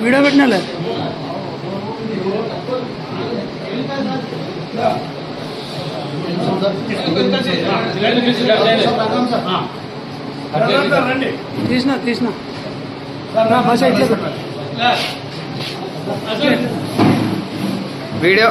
Video పెట్టినా తీసిన తీసిన రా, భాష ఇట్లా పెట్టు. వీడియో.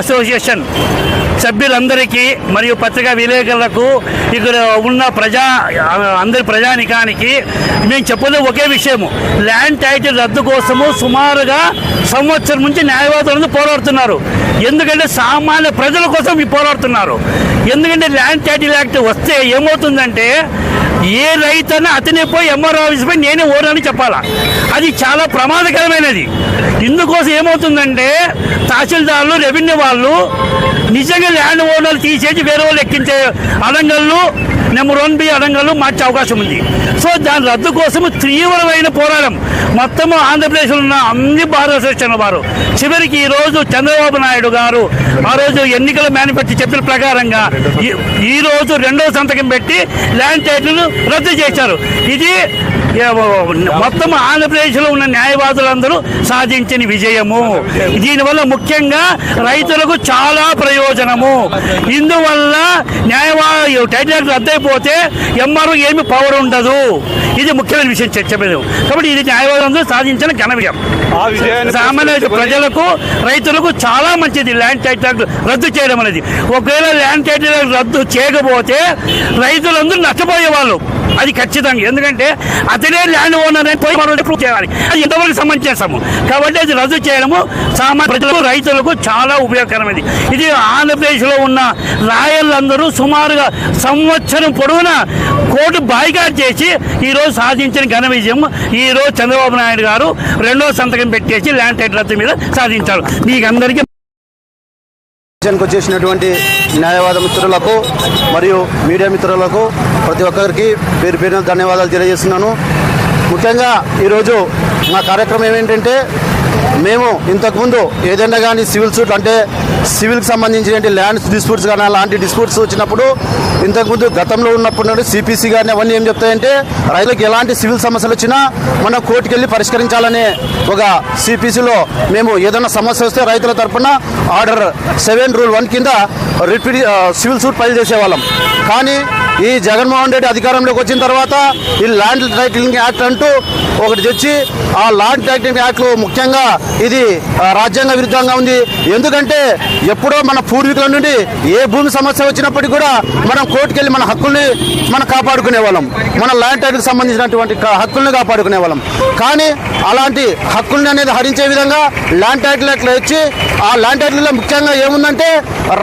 అసోసియేషన్ సభ్యులందరికీ మరియు పత్రికా విలేకరులకు ఇక్కడ ఉన్న ప్రజా అందరి ప్రజానికానికి మేము చెప్పేది ఒకే విషయము. ల్యాండ్ టైటిల్ రద్దు కోసము సుమారుగా సంవత్సరం నుంచి న్యాయవాదులు పోరాడుతున్నారు. ఎందుకంటే సామాన్య ప్రజల కోసం ఈ పోరాడుతున్నారు. ఎందుకంటే ల్యాండ్ టైటిల్ యాక్ట్ వస్తే ఏమవుతుందంటే ఏ రైతన్నా అతనే పోయి ఎంఆర్ ఆఫీస్ పోయి నేనే ఓనని చెప్పాలా? అది చాలా ప్రమాదకరమైనది. ఇందుకోసం ఏమవుతుందంటే తహసీల్దార్లు రెవెన్యూ వాళ్ళు నిజంగా ల్యాండ్ ఓనర్లు తీసేసి వేరే వాళ్ళు ఎక్కించే అడంగళ్ళు నెంబర్ వన్ బి అడంగళ్ళు మార్చే అవకాశం ఉంది. సో దాని రద్దు కోసం తీవ్రమైన పోరాటం. మొత్తము ఆంధ్రప్రదేశ్లో ఉన్న అన్ని బార్ వారు చివరికి ఈరోజు చంద్రబాబు నాయుడు గారు ఆ రోజు ఎన్నికల మేనిఫెస్టో చెప్పిన ప్రకారంగా ఈ- ఈ రోజు సంతకం పెట్టి ల్యాండ్ టైటిల్ రద్దు చేశారు. ఇది మొత్తం ఆంధ్రప్రదేశ్లో ఉన్న న్యాయవాదులందరూ సాధించిన విజయము. దీనివల్ల ముఖ్యంగా రైతులకు చాలా ప్రయోజనము. ఇందువల్ల న్యాయవా టైటిల్ యాక్ట్ రద్దయిపోతే ఎంఆర్ఓ ఏమి పవర్ ఉండదు. ఇది ముఖ్యమైన విషయం చర్చ కాబట్టి ఇది న్యాయవాదులందరూ సాధించిన ఘన విజయం సామాన్య ప్రజలకు రైతులకు చాలా మంచిది ల్యాండ్ టైటిల్ యాక్ట్ రద్దు చేయడం అనేది. ఒకవేళ ల్యాండ్ టైటిల్ యాక్ట్ రద్దు చేయకపోతే రైతులందరూ నష్టపోయేవాళ్ళు. అది ఖచ్చితంగా. ఎందుకంటే అతనే ల్యాండ్ ఓనర్ అని పోయి మనం ప్రూవ్ చేయాలి. అది ఎంతవరకు సమంజసము కాబట్టి అది రద్దు చేయడము సామాన్య ప్రజలకు రైతులకు చాలా ఉపయోగకరమైనది. ఇది ఆంధ్రప్రదేశ్లో ఉన్న రాయలందరూ సుమారుగా సంవత్సరం పొడవునా కోర్టు బాయ్కాట్ చేసి ఈరోజు సాధించిన ఘన విజయం ఈరోజు చంద్రబాబు నాయుడు గారు రెండో సంతకం పెట్టేసి ల్యాండ్ టైటిల్ రద్దు మీద సాధించారు. మీకు అందరికీ స్టేషన్కి వచ్చేసినటువంటి న్యాయవాద మిత్రులకు మరియు మీడియా మిత్రులకు ప్రతి ఒక్కరికి పేరు పేరున ధన్యవాదాలు తెలియజేస్తున్నాను. ముఖ్యంగా ఈరోజు మా కార్యక్రమం ఏంటంటే మేము ఇంతకుముందు ఏదైనా కానీ సివిల్ సూట్ అంటే సివిల్కి సంబంధించిన ల్యాండ్ డిస్ప్యూట్స్ కానీ అలాంటి డిస్ప్యూట్స్ వచ్చినప్పుడు ఇంతకుముందు గతంలో ఉన్నప్పుడు సిపిసి గారిని అవన్నీ ఏం చెప్తాయంటే రైతులకు ఎలాంటి సివిల్ సమస్యలు వచ్చినా మనం కోర్టుకు వెళ్ళి పరిష్కరించాలనే ఒక సిపిసిలో మేము ఏదైనా సమస్య వస్తే రైతుల తరపున ఆర్డర్ సెవెన్ రూల్ వన్ కింద రిపీట్ సివిల్ సూట్ ఫైల్ చేసేవాళ్ళం. కానీ ఈ జగన్మోహన్ రెడ్డి అధికారంలోకి వచ్చిన తర్వాత ఈ ల్యాండ్ టైటిలింగ్ యాక్ట్ అంటూ ఒకటి తెచ్చి ఆ ల్యాండ్ టైటిలింగ్ యాక్ట్లో ముఖ్యంగా ఇది రాజ్యాంగ విరుద్ధంగా ఉంది. ఎందుకంటే ఎప్పుడో మన పూర్వీకుల నుండి ఏ భూమి సమస్య వచ్చినప్పటికీ కూడా మనం కోర్టుకెళ్ళి మన హక్కుల్ని మనం కాపాడుకునే వాళ్ళం. మన ల్యాండ్ టైటిల్కి సంబంధించినటువంటి హక్కుల్ని కాపాడుకునే వాళ్ళం. కానీ అలాంటి హక్కుల్ని అనేది హరించే విధంగా ల్యాండ్ టైటిల్ అట్లా వచ్చి ఆ ల్యాండ్ టైటిల్లో ముఖ్యంగా ఏముందంటే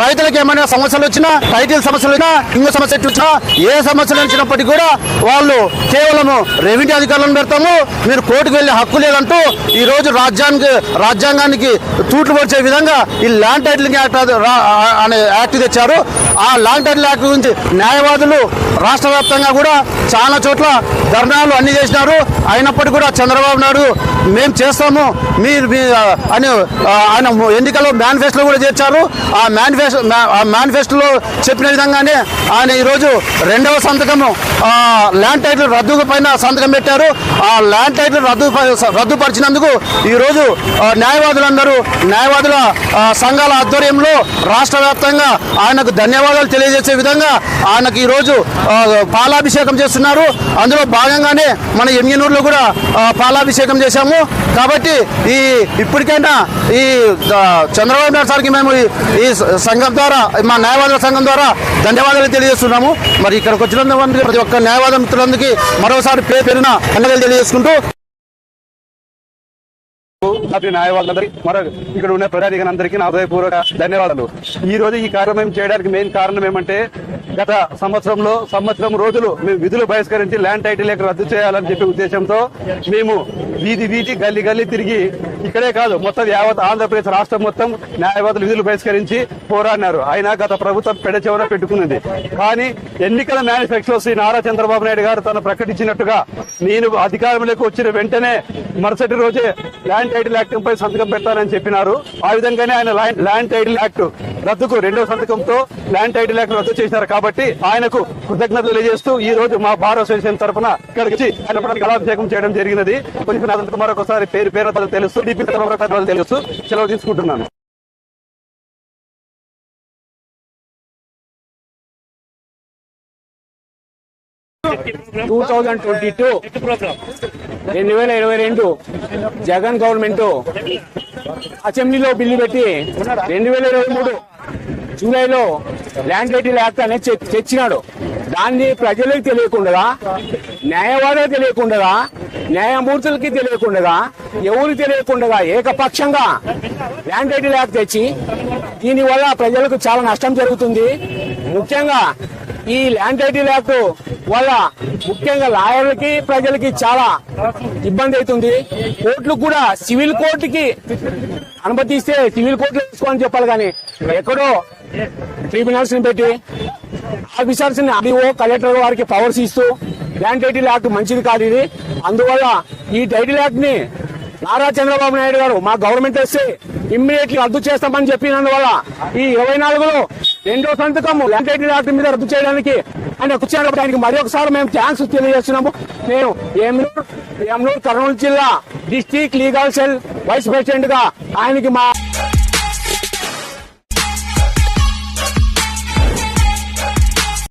రైతులకు ఏమైనా సమస్యలు వచ్చినా టైటిల్ సమస్యలు వచ్చినా ఇంకో సమస్య వచ్చినా ఏ సమస్యలు వచ్చినప్పటికీ కూడా వాళ్ళు కేవలం రెవెన్యూ అధికారులను పెడతాము. మీరు కోర్టుకు వెళ్ళే హక్కు లేదంటూ ఈ రోజు రాజ్యాంగ రాజ్యాంగానికి తూట్లు పొడిచే విధంగా ఈ ల్యాండ్ టైటిలింగ్ యాక్ట్ అనే యాక్ట్ తెచ్చారు. ఆ ల్యాండ్ టైటిల్ యాక్ట్ గురించి న్యాయవాదులు రాష్ట్ర వ్యాప్తంగా కూడా చాలా చోట్ల ధర్నాలు అన్ని చేసినారు. అయినప్పటికీ కూడా చంద్రబాబు నాయుడు మేము చేస్తాము. మీరు మీ అని ఆయన ఎన్నికల్లో మేనిఫెస్టో కూడా చేర్చారు. ఆ మేనిఫెస్టో ఆ మేనిఫెస్టోలో చెప్పిన విధంగానే ఆయన ఈరోజు రెండవ సంతకము ల్యాండ్ టైటిల్ రద్దు పైన సంతకం పెట్టారు. ఆ ల్యాండ్ టైటిల్ రద్దు రద్దుపరిచినందుకు ఈరోజు న్యాయవాదులందరూ న్యాయవాదుల సంఘాల ఆధ్వర్యంలో రాష్ట్ర వ్యాప్తంగా ఆయనకు ధన్యవాదాలు తెలియజేసే విధంగా ఆయనకు ఈరోజు పాలాభిషేకం చేస్తున్నారు. అందులో భాగంగానే మన ఎమ్మెనూరులో కూడా పాలాభిషేకం చేశాము. కాబట్టి ఈ ఇప్పటికైనా ఈ చంద్రబాబు నాయుడు సార్కి మేము ఈ- ఈ సంఘం ద్వారా మా న్యాయవాదుల సంఘం ద్వారా ధన్యవాదాలు తెలియజేస్తున్నాము. మరి ఇక్కడికి వచ్చినందుకు ప్రతి ఒక్క న్యాయవాద మిత్రులందరికీ మరోసారి పేరు పేరున ధన్యవాదాలు తెలియజేసుకుంటూ అటు న్యాయవాదులందరికీ మరో ఇక్కడ ఉన్న ప్రజాధికారులందరికీ నా హృదయపూర్వక ధన్యవాదాలు. ఈ రోజు ఈ కార్యక్రమం చేయడానికి మెయిన్ కారణం ఏమంటే గత సంవత్సరంలో సంవత్సరం రోజులు మేము విధులు బహిష్కరించి ల్యాండ్ టైటిల్ లేక రద్దు చేయాలని చెప్పి ఉద్దేశంతో మేము వీధి వీధి గల్లీ గల్లీ తిరిగి ఇక్కడే కాదు మొత్తం యావత్ ఆంధ్రప్రదేశ్ రాష్ట్రం మొత్తం న్యాయవాదులు విధులు బహిష్కరించి పోరాడినారు. అయినా గత ప్రభుత్వం పెడచెవన పెట్టుకున్నది. కానీ ఎన్నికల మేనిఫెస్టో శ్రీ నారా చంద్రబాబు నాయుడు గారు తను ప్రకటించినట్టుగా నేను అధికారంలోకి వచ్చిన వెంటనే మరుసటి రోజే ల్యాండ్ టైటిల్ యాక్ట్ పై సంతకం పెట్టాలని చెప్పినారు. ఆ విధంగానే ఆయన ల్యాండ్- టైటిల్ యాక్ట్ రద్దుకు రెండో సంతకంతో ల్యాండ్ టైటిల్ యాక్ట్ రద్దు చేశారు కాబట్టి ఆయనకు కృతజ్ఞతలు తెలియజేస్తూ ఈ రోజు మా బార్ అసోసియేషన్ తరఫున ఇక్కడికి ఆయన కళాభిషేకం చేయడం జరిగినది. కొంచెం కుమార్ మరొకసారి పేరు పేరు తెలుస్తూ డిపి తెలుస్తూ సెలవు తీసుకుంటున్నాను. టూ థౌజండ్ ట్వంటీ టూ రెండు వేల ఇరవై రెండు జగన్ గవర్నమెంట్ అసెంబ్లీలో బిల్లు పెట్టి రెండు వేల ఇరవై మూడు జూలైలో ల్యాండ్ టైటిల్ యాక్ట్ అనేది తెచ్చినాడు. దాన్ని ప్రజలకు తెలియకుండా న్యాయవాదులకు తెలియకుండా న్యాయమూర్తులకి తెలియకుండా ఎవరికి తెలియకుండా ఏకపక్షంగా ల్యాండ్ టైటిల్ యాక్ట్ తెచ్చి దీనివల్ల ప్రజలకు చాలా నష్టం జరుగుతుంది. ముఖ్యంగా ఈ ల్యాండ్ టైటిల్ యాక్ట్ వల్ల ముఖ్యంగా లాయర్లకి ప్రజలకి చాలా ఇబ్బంది అవుతుంది. కోర్టులు కూడా సివిల్ కోర్టుకి అనుమతిస్తే సివిల్ కోర్టులో తీసుకోని చెప్పాలి కానీ ఎక్కడో ట్రిబ్యునల్స్ని పెట్టి ఆఫీసర్స్ని ఆర్డీఓ కలెక్టర్ వారికి పవర్స్ ఇస్తూ ల్యాండ్ టైటిల్ యాక్ట్ మంచిది కాదు ఇది. అందువల్ల ఈ టైటిల్ యాక్ట్ని నారా చంద్రబాబు నాయుడు గారు మా గవర్నమెంట్ వస్తే ఇమ్మీడియట్లీ రద్దు చేస్తామని చెప్పినందువల్ల ఈ ఇరవై నాలుగులో రెండో సంతకము ల్యాండ్ టైటిల్ యాక్ట్ మీద రద్దు చేయడానికి ఆయన కూర్చోడానికి ఆయనకి మరి ఒకసారి మేము థ్యాంక్స్ తెలియజేస్తున్నాము. నేను ఏమూరు ఏమూరు కర్నూలు జిల్లా డిస్టిక్ లీగల్ సెల్ వైస్ ప్రెసిడెంట్గా ఆయనకి మా